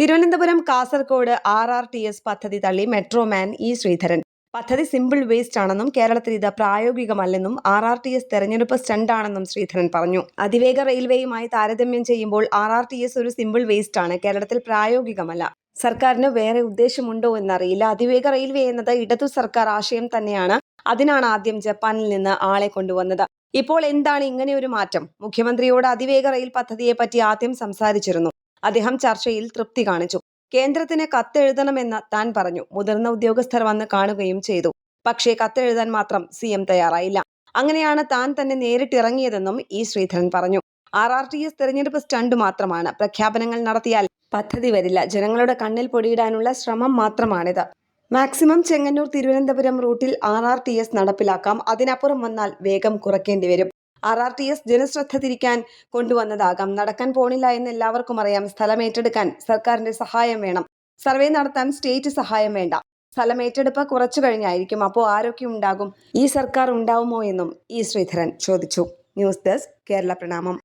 Thiruvananthapuram Kasaragod R R T S പദ്ധതി തള്ളി metro man E Sreedharan. പദ്ധതി സിമ്പിൾ വേസ്റ്റ് ആണെന്നും കേരളത്തിൽ ഇത് പ്രായോഗികമല്ലെന്നും ആർ ആർ ടി എസ് തെരഞ്ഞെടുപ്പ് സ്റ്റണ്ടാണെന്നും ശ്രീധരൻ പറഞ്ഞു. അതിവേഗ റെയിൽവേയുമായി താരതമ്യം ചെയ്യുമ്പോൾ ആർ ആർ ടി എസ് ഒരു സിമ്പിൾ വേസ്റ്റ് ആണ് കേരളത്തിൽ പ്രായോഗികമല്ല. സർക്കാരിന് വേറെ ഉദ്ദേശമുണ്ടോ എന്നറിയില്ല. അതിവേഗ റെയിൽവേ എന്നത് ഇടതു സർക്കാർ ആശയം തന്നെയാണ്. അതിനാണ് ആദ്യം ജപ്പാനിൽ നിന്ന് ആളെ കൊണ്ടുവന്നത്. ഇപ്പോൾ എന്താണ് ഇങ്ങനെ ഒരു മാറ്റം? മുഖ്യമന്ത്രിയോട് അതിവേഗ റെയിൽ പദ്ധതിയെ പറ്റി ആദ്യം സംസാരിച്ചിരുന്നു. അദ്ദേഹം ചർച്ചയിൽ തൃപ്തി കാണിച്ചു. കേന്ദ്രത്തിന് കത്തെഴുതണമെന്ന് താൻ പറഞ്ഞു. മുതിർന്ന ഉദ്യോഗസ്ഥർ വന്ന് കാണുകയും ചെയ്തു. പക്ഷേ കത്തെഴുതാൻ മാത്രം സി എം തയ്യാറായില്ല. അങ്ങനെയാണ് താൻ തന്നെ നേരിട്ടിറങ്ങിയതെന്നും ഇ ശ്രീധരൻ പറഞ്ഞു. ആർ ആർ ടി എസ് തെരഞ്ഞെടുപ്പ് സ്റ്റണ്ട് മാത്രമാണ്. പ്രഖ്യാപനങ്ങൾ നടത്തിയാൽ പദ്ധതി വരില്ല. ജനങ്ങളുടെ കണ്ണിൽ പൊടിയിടാനുള്ള ശ്രമം മാത്രമാണിത്. മാക്സിമം ചെങ്ങന്നൂർ തിരുവനന്തപുരം റൂട്ടിൽ ആർ ആർ ടി എസ് നടപ്പിലാക്കാം. അതിനപ്പുറം വന്നാൽ വേഗം കുറയ്ക്കേണ്ടി വരും. ആർ ആർ ടി എസ് ജനശ്രദ്ധ തിരിക്കാൻ കൊണ്ടുവന്നതാകാം. നടക്കാൻ പോണില്ല എന്ന് എല്ലാവർക്കും അറിയാം. സ്ഥലം ഏറ്റെടുക്കാൻ സർക്കാരിന്റെ സഹായം വേണം. സർവേ നടത്താൻ സ്റ്റേറ്റ് സഹായം വേണ്ട. സ്ഥലം ഏറ്റെടുപ്പ് കുറച്ചു കഴിഞ്ഞായിരിക്കും. അപ്പോൾ ആരൊക്കെ ഉണ്ടാകും. ഈ സർക്കാർ ഉണ്ടാവുമോ എന്നും ഇ ശ്രീധരൻ ചോദിച്ചു. ന്യൂസ് ഡെസ്ക് കേരള പ്രണാമം.